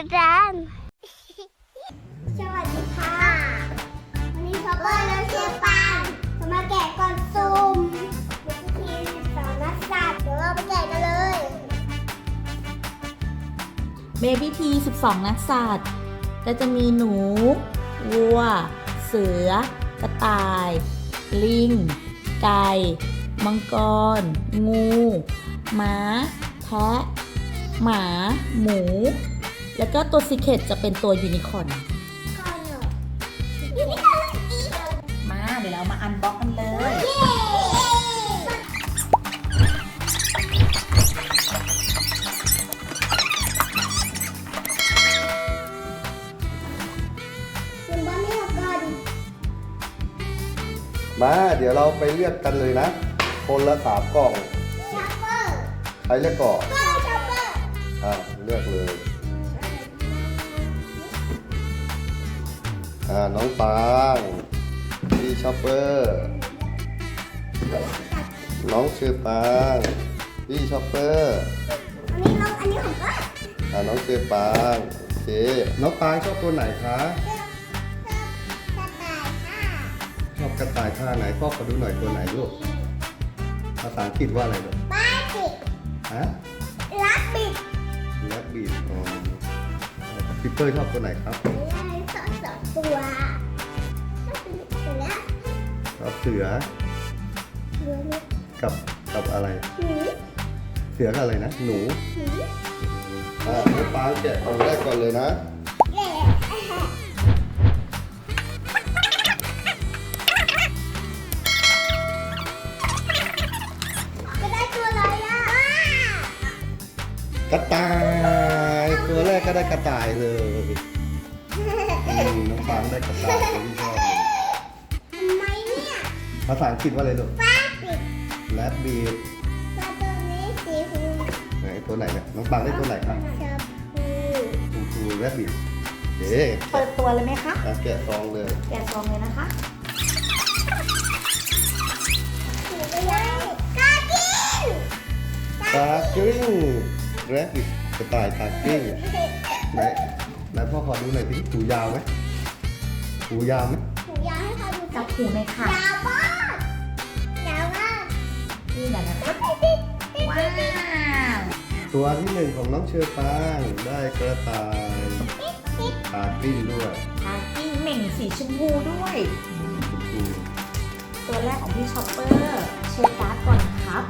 กับจานสวัสดีค่ะ วันนี้ช็อปเปอร์แล้วเชียร์ปังจะมาแกะก่อนซุ่มทีมสองนักสัตว์เดี๋ยวเราไปแกะกันเลย เบบี้ที12 นักสัตว์ ก็จะมีหนู วัว เสือ กระต่าย ลิง ไก่ มังกร งู ม้า แพะ หมา หมู แล้วก็ตัวซีเคตจะเป็นตัวยูนิคอร์นก่อนเหรอยูนิคอร์นอีกมา เดี๋ยวเรามาอันบ็อกกันเลยเย้คุณบ้านไม่เอาก่อนมาเดี๋ยวเราไปเลือกกันเลยนะ คนละสามกล่องช็อปเปอร์ใครเลือกก่อนก็ช็อปเปอร์อ่าเลือกเลย อ่าน้องปางพี่ชอปเปอร์น้องชื่อปางพี่ชอปเปอร์อันนี้น้องอันนี้ของก็อ่าน้องชื่อปางโอเคน้องปางชอบตัวไหนคะกระต่ายค่ะชอบกระต่ายท่าไหนพ่อขอดูหน่อยตัวไหนลูกภาษาอังกฤษว่าอะไรลูกบ้าจิกฮะลักบิดแลบบีดอ๋อพี่เปิ้ลชอบตัวไหนครับ ตัวถ้าเป็นตัวละชอบเสือเรือเล็กกับกับอะไร หนูเสือกับอะไรนะ หนูหนูอ่าน้องปางแกะของแรกก่อนเลยนะแย่จะได้ตัวอะไรอะกระต่าย ตัวแรกก็ได้กระต่ายเลยอืม น้องปางได้กระต่ายตัวที่ชอบเลยทำไมเนี่ยภาษาอังกฤษว่าอะไรลูกบ้าจิกแลบบีดตัวตัวนี้สีหูไหนตัวไหนเนี่ยน้องปางได้ตัวไหนครับชมพูคูคูแลบบีดเอ๊ะเปิดตัวเลยไหมคะอะแกะซองเลยแกะซองเลยนะคะสีไปเลยกากินตากิ้งแลบบีดกระต่ายตากิ้งไหน ไหนพ่อขอดูหน่อยสิหูยาวไหมหูยาวไหมหูยาวให้เขาดูจับหูเลยค่ะ ยาวมากยาวมากนี่แหละนะคะ ว้าว ตัวที่หนึ่งของน้องเชอปางได้กระต่ายตากิ้งด้วยทากิ้งเหม่งสีชมพูด้วยคูตัวแรกของพี่ช็อปเปอร์เช็คการ์ดก่อนนะครับ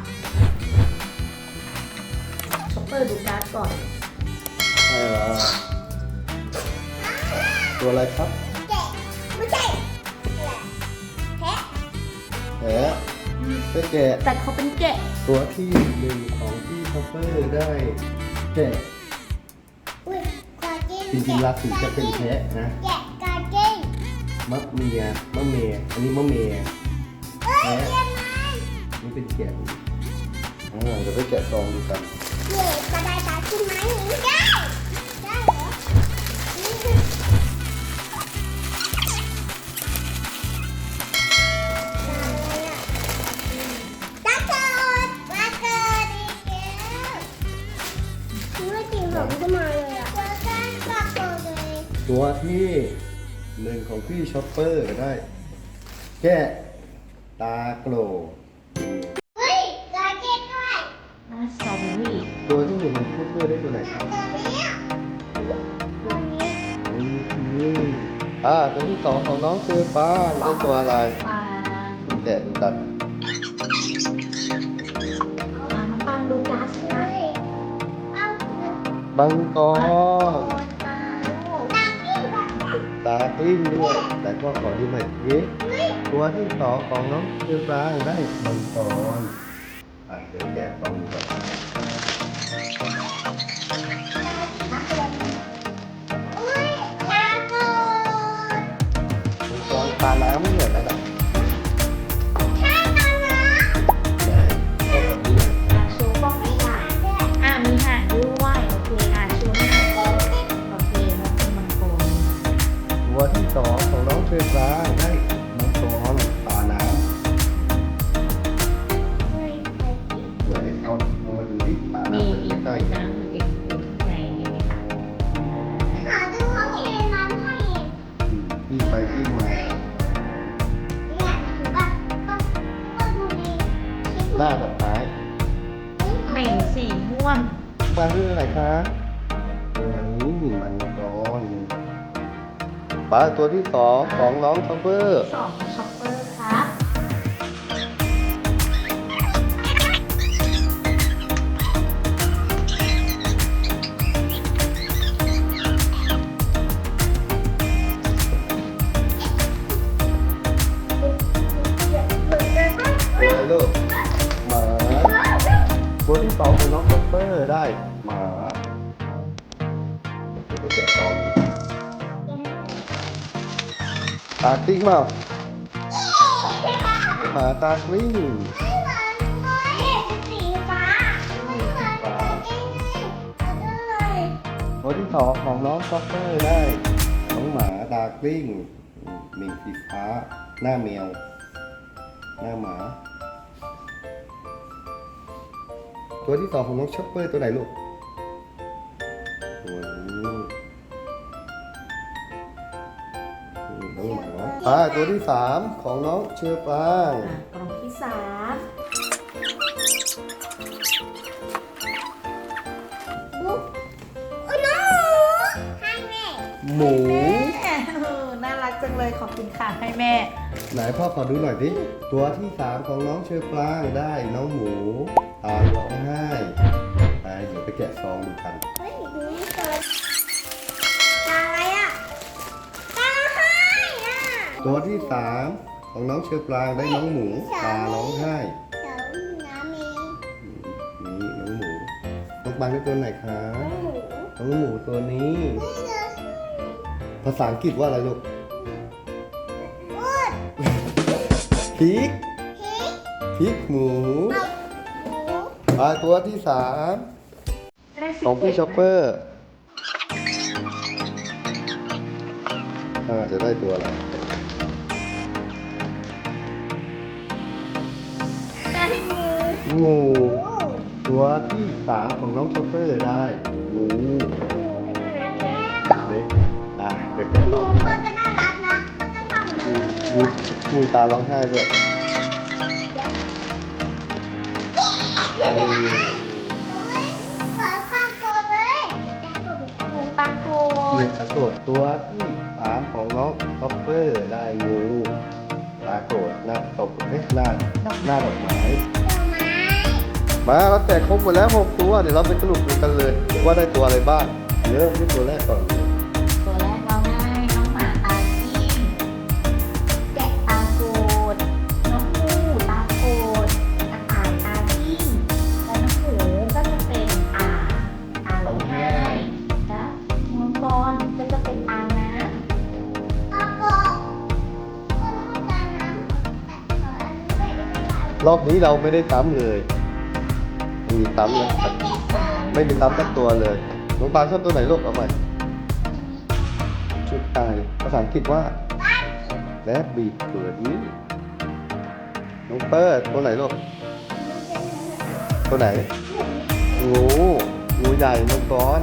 ช็อปเปอร์ดูการ์ดก่อน ตัวอะไรครับแกะไม่ใช่แหละแพะแหะไปแกะแต่เขาเป็นแกะตัวที่หนึ่งของพี่คอปเปอร์ได้แกะอุ้ยกากินจริงๆราศีจะเป็นแพะนะแกะกากินมะเมียมะเมียอันนี้มะเมียเอ้ยเยี่ยมมากนี่เป็นแกะอ่าเดี๋ยวไปแกะซองดูกันเย่กระไดตาขึ้นไหมได้ได้ ที่หนึ่งของพี่ช็อปเปอร์ได้แกะตาโกลเฮ้ยกาเก็ตด้วยหน้าสตรอเบอรี่ตัวที่หนึ่งของพี่ช็อปเปอร์ได้ตัวไหนครับตัวนี้ตัวนี้อืมอ่าตัวที่สองของน้องคือป้าได้ตัวอะไรปลาแกะดูกันปลาปังดูการ์ดสิคะเฮ้ยเอาบังกรตาตากิ้งตาปิ้งด้วย แต่ก็ขอดูหน่อยสิตัวที่ต่อของน้องเชือปลางได้บังกรอะเดี๋ยวแกะซองกับ ปลาตัวที่สองของน้องท็อปเปอร์สองช็อปเปอร์ครับอะไรลูกหมาตัวที่สองของน้องท็อปเปอร์ได้หมา ตาติ๊กเปล่าหมาตากลิ้งสีฟ้าไม่เหมือนกันเองไงเอาเลยตัวที่สองของน้องท็อปเปอร์ได้ น้องหมาตากลิ้งหนึ่งสีฟ้า หน้าแมว หน้าหมา ตัวที่สองของน้องช็อปเปอร์ตัวไหนลูกตัวนี้ องหมาอ่าตัวที่สามของน้องเชือปรางอะกล่องที่สามบุ๊กโอ้น้องให้แม่ หมูแม่เออน่ารักจังเลยขอบคุณค่ะให้แม่ ไหนพ่อขอดูหน่อยสิตัวที่สามของน้องเชือปรางได้น้องหมูตาร้องไห้ไปเดี๋ยวไปแกะซองดูกัน เฮ้ยดูนี่ก่อน ตัวที่สามของน้องเชือปรางได้น้องหมูตาร้องไห้เดี๋ยวน้ำมีนี่น้องหมูน้องปังได้ตัวไหนคะหมูน้องหมูตัวนี้นี่เลยภาษาอังกฤษว่าอะไรลูกพูดพริกพริกพริกหมูเอาหมูอ่าตัวที่สามของพี่ช็อปเปอร์อ่าจะได้ตัวอะไร งู ตัวที่สามของน้องช็อปเปอร์ได้งูเด็กอะเด็กๆหต่มูอก็จะน่ารักนะก็จะทำเหมือนมีมีตาร้องไห้ด้วยขอข้าวโพดเลยหมูปลาโกมีตะโกรธตัวที่สามของน้องท็อปเปอร์ได้งูตาโกรธหน้าตบเฮ้ยหน้าหน้าดอกไม้ดอกไม้มาเราแจกครบหมดแล้วหกตัวเดี๋ยวเราไปสรุปดูกันเลย ว่าได้ตัวอะไรบ้างเริ่มที่ตัวแรกก่อน รอบนี้เราไม่ได้ซ้ำเลยไม่มีซ้ำเลยไม่มีซ้ำสักตัวเลยน้องปลาชอบตัวไหนลูกเอาไปชุดตายภาษาอังกฤษว่าแรบบีเกิดนี้น้องเปิดตัวไหนลูกตัวไหนงูงูใหญ่มังกร